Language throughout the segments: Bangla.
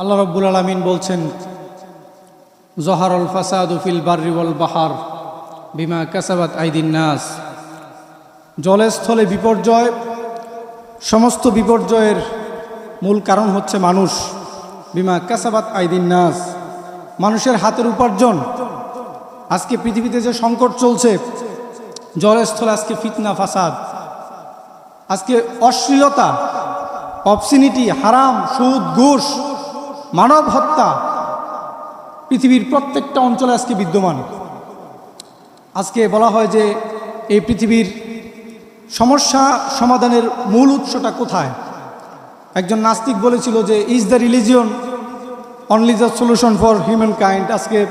আল্লাহ রব্বুল আলমিন বলছেন, জহারুল ফাসাদ ফিল বার্রিওয়াল বাহার বিমা কাসাবাত আইদিন নাস। জলে স্থলে বিপর্যয়, সমস্ত বিপর্যয়ের মূল কারণ হচ্ছে মানুষ। বিমা কাসাবাত আইদিন নাস। মানুষের হাতের উপার্জন। আজকে পৃথিবীতে যে সংকট চলছে জলের স্থলে আজকে ফিতনা, ফাসাদ। আজকে অশ্লীলতা অপসিনিটি হারাম, সুদ, ঘুষ মানব হত্যা পৃথিবীর প্রত্যেকটা অঞ্চলে আজকে বিদ্যমান। আজকে বলা হয় যে এই পৃথিবীর সমস্যা সমাধানের মূল উৎসটা কোথায়? একজন নাস্তিক বলেছিল যে is the religion only the solution for human kind আজকে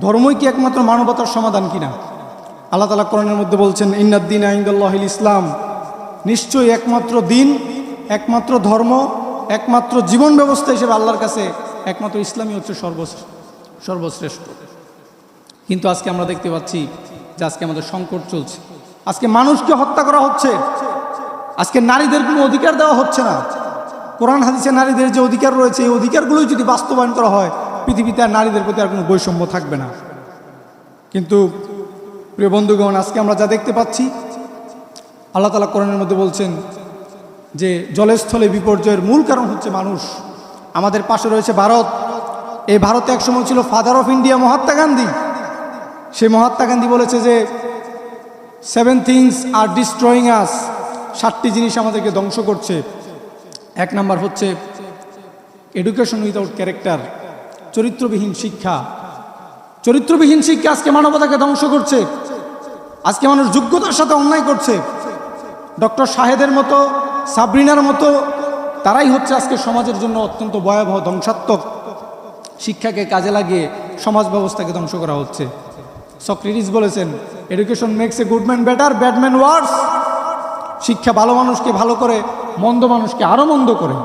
ধর্মই কি একমাত্র মানবতার সমাধান কিনা? আল্লাহ তালা কোরআনের মধ্যে বলছেন ইন্নাদ্দিন আইন্দাল্লাহিল ইসলাম। নিশ্চয়ই একমাত্র দিন, একমাত্র ধর্ম একমাত্র জীবন ব্যবস্থা হিসেবে আল্লাহর কাছে একমাত্র ইসলামই হচ্ছে সর্বশ্রেষ্ঠ সর্বশ্রেষ্ঠ। কিন্তু আজকে আমরা দেখতে পাচ্ছি যে আজকে আমাদের সংকট চলছে। আজকে মানুষকে হত্যা করা হচ্ছে। আজকে নারীদের কোনো অধিকার দেওয়া হচ্ছে না। কোরআন হাদিসে নারীদের যে অধিকার রয়েছে, এই অধিকারগুলোই যদি বাস্তবায়ন করা হয়, পৃথিবীতে আর নারীদের প্রতি আর কোনো বৈষম্য থাকবে না। কিন্তু প্রিয় বন্ধুগণ, আজকে আমরা যা দেখতে পাচ্ছি, আল্লাহ তালা কোরআনের মধ্যে বলছেন যে জলস্থলে বিপর্যয়ের মূল কারণ হচ্ছে মানুষ। আমাদের পাশে রয়েছে ভারত। এই ভারতে একসময় ছিল father of India Mahatma Gandhi. সেই মহাত্মা গান্ধী বলেছে যে seven things are destroying us সাতটি জিনিস আমাদেরকে ধ্বংস করছে। এক নাম্বার হচ্ছে এডুকেশন উইদাউট ক্যারেক্টার চরিত্রবিহীন শিক্ষা। চরিত্রবিহীন শিক্ষা আজকে মানবতাকে ধ্বংস করছে। আজকে মানুষ যোগ্যতার সাথে অন্যায় করছে। ডক্টর শাহেদের মতো সাবরিনার মতো তারাই হচ্ছে আজকে সমাজের জন্য অত্যন্ত ভয়াবহ ধ্বংসাত্মক শিক্ষাকে কাজে লাগিয়ে সমাজ ব্যবস্থাকে ধ্বংস করা হচ্ছে। সক্রেটিস বলেছেন education makes a good man better bad man worse শিক্ষা ভালো মানুষকে ভালো করে, মন্দ মানুষকে আরও মন্দ করে।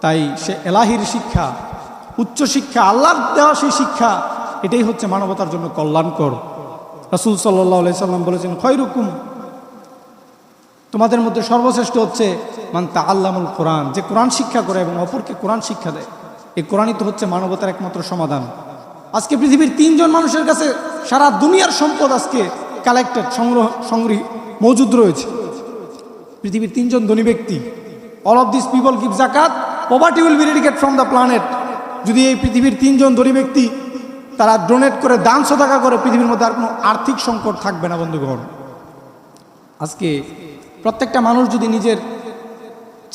তাই সে এলাহির শিক্ষা, উচ্চ শিক্ষা, আল্লাহর দেওয়া সেই শিক্ষা, এটাই হচ্ছে মানবতার জন্য কল্যাণকর। রাসুল সাল্লাহ সাল্লাম বলেছেন, খয়রুকুম তোমাদের মধ্যে সর্বশ্রেষ্ঠ হচ্ছে মান্তা আল্লামুল কোরআন, যে কোরআন শিক্ষা করে এবং অপরকে কোরআন শিক্ষা দেয়। এই কোরআনই তো হচ্ছে মানবতার একমাত্র সমাধান। আজকে পৃথিবীর তিনজন মানুষের কাছে সারা দুনিয়ার সম্পদ আজকে কালেক্টেড সংগ্রহ সংগ্রহ, মজুদ রয়েছে। পৃথিবীর তিনজন ধনী ব্যক্তি all of this people give জাকাত poverty will be eradicated from the planet যদি এই পৃথিবীর তিনজন ধনী ব্যক্তি তারা ডোনেট করে, দান, সদাকা করে, পৃথিবীর মধ্যে আর কোনো আর্থিক সংকট থাকবে না, বন্ধুগণ। আজকে প্রত্যেকটা মানুষ যদি নিজের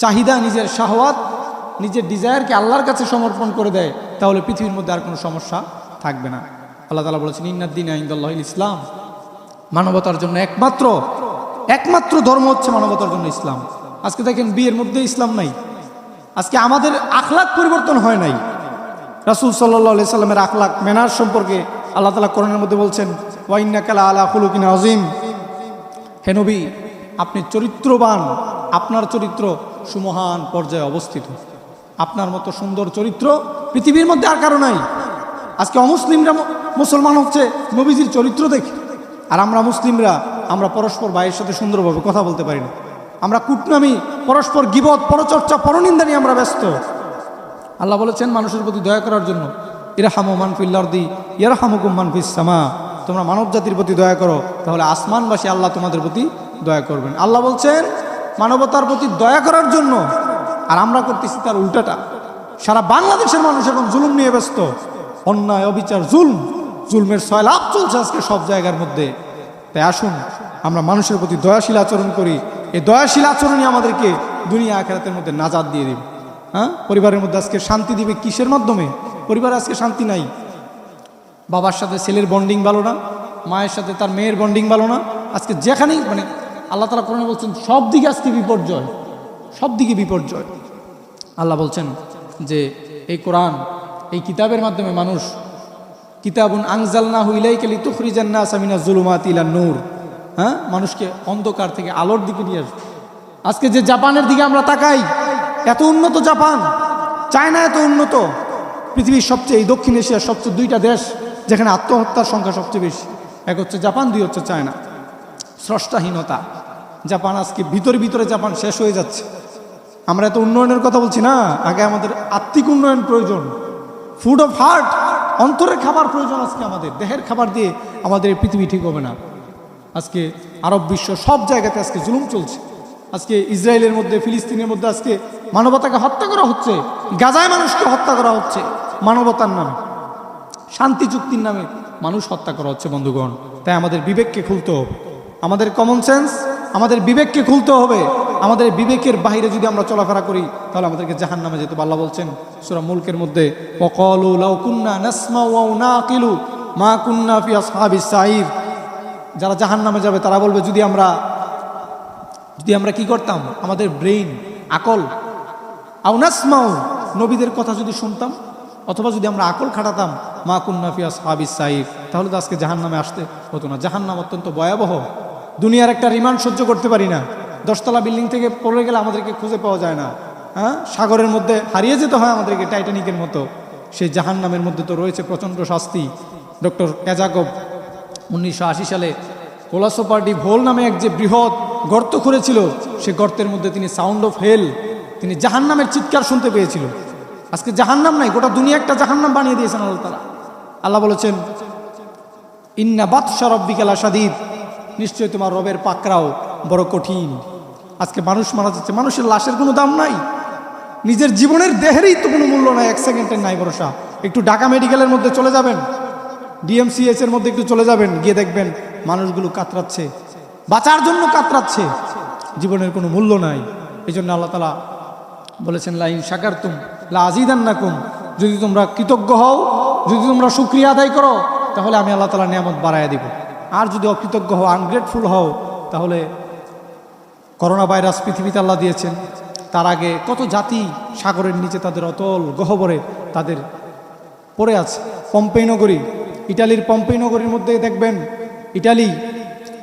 চাহিদা, নিজের শাহওয়াত, নিজের ডিজায়ারকে আল্লাহর কাছে সমর্পণ করে দেয়, তাহলে পৃথিবীর মধ্যে আর কোনো সমস্যা থাকবে না। আল্লাহ তালা বলেছেন ইন্নাদ্দিন আইন্দাল্লাহ ইসলাম। মানবতার জন্য একমাত্র একমাত্র ধর্ম হচ্ছে মানবতার জন্য ইসলাম। আজকে দেখেন বিয়ের মধ্যে ইসলাম নাই। আজকে আমাদের আখলাক পরিবর্তন হয় নাই। রাসুল সাল্লাহ সাল্লামের আখলাক মেনার সম্পর্কে আল্লাহ তালা কোরআনের মধ্যে বলছেন ওয়াইন্না কালা আলা হুলুকিন আজিম হে নবী আপনি চরিত্রবান, আপনার চরিত্র সুমহান পর্যায়ে অবস্থিত। আপনার মতো সুন্দর চরিত্র পৃথিবীর মধ্যে আর কারও নাই। আজকে অমুসলিমরা মুসলমান হচ্ছে নবীজির চরিত্র দেখে। আর আমরা মুসলিমরা, আমরা পরস্পর ভাইয়ের সাথে সুন্দরভাবে কথা বলতে পারি না। আমরা কুটনামি, পরস্পর গিবত, পরচর্চা, পরনিন্দা নিয়ে আমরা ব্যস্ত। আল্লাহ বলেছেন, মানুষের প্রতি দয়া করার জন্য ইরা হামু মানফিল্লার্দি ইরা হামুকুম মানফিস তোমরা মানব জাতির প্রতি দয়া করো, তাহলে আসমানবাসী আল্লাহ তোমাদের প্রতি দয়া করবেন। আল্লাহ বলছেন, মানবতার প্রতি দয়া করার জন্য, আর আমরা করতেছি তার উল্টাটা। সারা বাংলাদেশের মানুষ এখন জুলুম নিয়ে ব্যস্ত। অন্যায়, অবিচার, জুলম। জুলমের লাভ চলছে আজকে সব জায়গার মধ্যে। তাই আসুন, আমরা মানুষের প্রতি দয়াশীল আচরণ করি। এই দয়াশীল আচরণই আমাদেরকে দুনিয়া আখেরাতের মধ্যে নাজাদ দিয়ে দেবে। হ্যাঁ? পরিবারের মধ্যে আজকে শান্তি দিবে কিসের মাধ্যমে? পরিবারে আজকে শান্তি নাই। বাবার সাথে ছেলের বন্ডিং ভালো না, মায়ের সাথে তার মেয়ের বন্ডিং ভালো না। আজকে যেখানেই মানে আল্লাহ তালা কোরআনে বলছেন, সব দিকে আজকে বিপর্যয়, সব দিকে বিপর্যয়। আল্লাহ বলছেন যে, এই কোরআন, এই কিতাবের মাধ্যমে মানুষ, কিতাবুন আংজাল না হুইলাই কেলি তুখরিজান্না সামিনা জুলুমাত ইলা নূর হ্যাঁ? মানুষকে অন্ধকার থেকে আলোর দিকে নিয়ে আসবে। আজকে যে জাপানের দিকে আমরা তাকাই, এত উন্নত জাপান, চায়না এত উন্নত, পৃথিবীর সবচেয়ে, এই দক্ষিণ এশিয়ার সবচেয়ে দুইটা দেশ যেখানে আত্মহত্যার সংখ্যা সবচেয়ে বেশি। এক হচ্ছে জাপান, দুই হচ্ছে চায়না। স্রষ্টাহীনতা। জাপান আজকে ভিতরে ভিতরে জাপান শেষ হয়ে যাচ্ছে। আমরা এত উন্নয়নের কথা বলছি না, আগে আমাদের আত্মিক উন্নয়ন প্রয়োজন ফুড অফ হার্ট অন্তরের খাবার প্রয়োজন আজকে আমাদের, দেহের খাবার দিয়ে আমাদের এই পৃথিবী ঠিক হবে না। আজকে আরব বিশ্ব সব জায়গাতে আজকে জুলুম চলছে। আজকে ইসরায়েলের মধ্যে, ফিলিস্তিনের মধ্যে আজকে মানবতাকে হত্যা করা হচ্ছে, গাজায় মানুষকে হত্যা করা হচ্ছে, মানবতার নামে, শান্তি চুক্তির নামে মানুষ হত্যা করা হচ্ছে, বন্ধুগণ। তাই আমাদের বিবেককে খুলতে হবে। আমাদের কমন সেন্স আমাদের বিবেককে খুলতে হবে। আমাদের বিবেকের বাইরে যদি আমরা চলাফেরা করি, তাহলে আমাদেরকে জাহান নামে যেতে আল্লাহ বলছেন, সুরা মুলকের মধ্যে কুন্না যারা জাহান নামে যাবে, তারা বলবে, যদি আমরা যদি আমরা কি করতাম? আমাদের ব্রেইন, আকল। আউনাসমাও নবীদের কথা যদি শুনতাম, অথবা যদি আমরা আকল খাটাতাম, মা কুন্নাফিয়া সাহাবিস সাইফ তাহলে তো আজকে জাহান নামে আসতে হতো না। জাহান নাম অত্যন্ত ভয়াবহ। দুনিয়ার একটা রিমান্ড সহ্য করতে পারি না। দশতলা বিল্ডিং থেকে পড়ে গেলে আমাদেরকে খুঁজে পাওয়া যায় না। হ্যাঁ? সাগরের মধ্যে হারিয়ে যেতে হয় আমাদেরকে টাইটানিকের মতো। সেই জাহান নামের মধ্যে তো রয়েছে প্রচণ্ড শাস্তি। ডক্টর এজাকব উনিশশো আশি সালে কোলাসো পার্টি ভোল নামে এক যে বৃহৎ গর্ত করেছিল সে গর্তের মধ্যে তিনি সাউন্ড অফ হেল তিনি জাহান্নামের চিৎকার শুনতে পেয়েছিল। আজকে জাহান্নাম নাই, গোটা দুনিয়া একটা জাহান্নাম বানিয়ে দিয়েছেন আল্লাহ তালা আল্লাহ বলেছেন, ইন্না বাত সরব্বিকালা সাদিদ নিশ্চয়ই তোমার রবের পাকরাও বড় কঠিন। আজকে মানুষ মারা যাচ্ছে, মানুষের লাশের কোনো দাম নাই। নিজের জীবনের দেহেরই তো কোনো মূল্য নাই, এক সেকেন্ডের নাই ভরসা। একটু ঢাকা মেডিকেলের মধ্যে চলে যাবেন ডিএমসিএস এর মধ্যে একটু চলে যাবেন, গিয়ে দেখবেন মানুষগুলো কাতরাচ্ছে, বাঁচার জন্য কাতরাচ্ছে। জীবনের কোনো মূল্য নাই। এই জন্য আল্লাহ তালা বলেছেন লাইন সাকার তুম লা আজিদান্নাকুম যদি তোমরা কৃতজ্ঞ হও, যদি তোমরা সুক্রিয়া আদায় করো, তাহলে আমি আল্লাহ তালা নিয়ামত বাড়াইয়া দিব। আর যদি অকৃতজ্ঞ হও আনগ্রেটফুল হও, তাহলে করোনা ভাইরাস পৃথিবীতে আল্লাহ দিয়েছেন। তার আগে কত জাতি সাগরের নিচে তাদের অতল গহবরে তাদের পড়ে আছে। পম্পেই নগরী, ইটালির পম্পেই নগরীর মধ্যে দেখবেন, ইটালি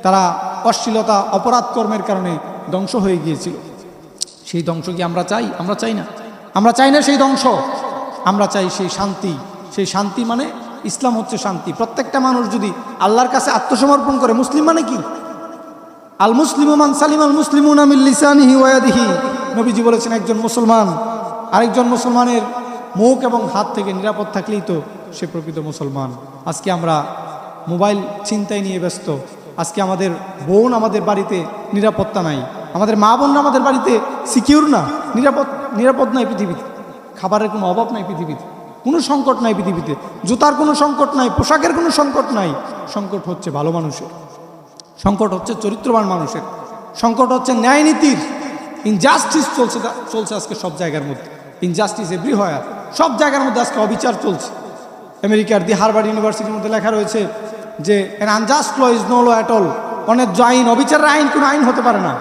তারা অশ্লীলতা, অপরাধ কর্মের কারণে ধ্বংস হয়ে গিয়েছিল। সেই ধ্বংস কি আমরা চাই? আমরা চাই না। আমরা চাই না সেই ধ্বংস। আমরা চাই সেই শান্তি। সেই শান্তি মানে ইসলাম হচ্ছে শান্তি। প্রত্যেকটা মানুষ যদি আল্লাহর কাছে আত্মসমর্পণ করে, মুসলিম মানে কি? আল মুসলিম মান সালিম, আল মুসলিম নবীজি বলেছেন, একজন মুসলমান, আরেকজন মুসলমানের মুখ এবং হাত থেকে নিরাপদ থাকলেই তো সে প্রকৃত মুসলমান। আজকে আমরা মোবাইল চিন্তায় নিয়ে ব্যস্ত। আজকে আমাদের বোন আমাদের বাড়িতে নিরাপত্তা নাই। আমাদের মা বোন আমাদের বাড়িতে সিকিউর না। নিরাপদ নিরাপদ নাই পৃথিবীতে। খাবারের কোনো অভাব নাই পৃথিবীতে। কোনো সংকট নাই পৃথিবীতে। জুতার কোনো সংকট নাই, পোশাকের কোনো সংকট নাই। সংকট হচ্ছে ভালো মানুষের। সংকট হচ্ছে চরিত্রবান মানুষের। সংকট হচ্ছে ন্যায় নীতির। ইনজাস্টিস চলছে চলছে আজকে সব জায়গার মধ্যে। ইনজাস্টিস এভরি হয় সব জায়গার মধ্যে আজকে অবিচার চলছে। আমেরিকার দি হারবার্ড ইউনিভার্সিটির মধ্যে লেখা রয়েছে যে an unjust law is no law at all অনেক আইন, অবিচারের আইন কোনো আইন হতে পারে না।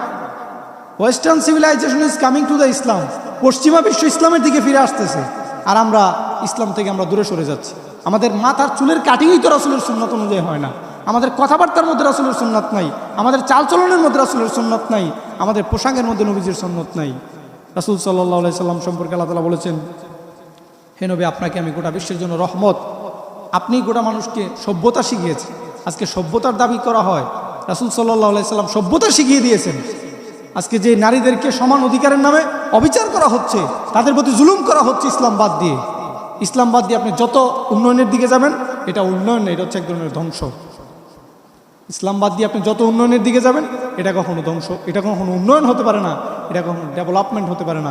Western civilization is coming to the Islam পশ্চিমা বিশ্ব ইসলামের দিকে ফিরে আসতেছে। আর আমরা ইসলাম থেকে আমরা দূরে সরে যাচ্ছি। আমাদের মাথার চুলের কাটিংই তো রাসুলের সুন্নত অনুযায়ী হয় না। আমাদের কথাবার্তার মধ্যে রাসুলের সুন্নাত নাই। আমাদের চালচলনের মধ্যে রাসুলের সুন্নত নাই। আমাদের পোশাকের মধ্যে নবীজির সুন্নত নাই। রাসুল সাল্লাহ সাল্লাম সম্পর্কে আল্লাহ তালা বলেছেন, হে নবী, আপনাকে আমি গোটা বিশ্বের জন্য রহমত। আপনি গোটা মানুষকে সভ্যতা শিখিয়েছেন। আজকে সভ্যতার দাবি করা হয়। রাসুল সাল্লাহ সাল্লাম সভ্যতা শিখিয়ে দিয়েছেন। আজকে যে নারীদেরকে সমান অধিকারের নামে অবিচার করা হচ্ছে, তাদের প্রতি জুলুম করা হচ্ছে ইসলাম বাদ দিয়ে। ইসলাম বাদ দিয়ে আপনি যত উন্নয়নের দিকে যাবেন, এটা উন্নয়ন এটা হচ্ছে এক ধরনের ধ্বংস। ইসলামবাদ দিয়ে আপনি যত উন্নয়নের দিকে যাবেন, এটা কখনো ধ্বংস, এটা কখনো উন্নয়ন হতে পারে না, এটা কখনো ডেভেলপমেন্ট হতে পারে না।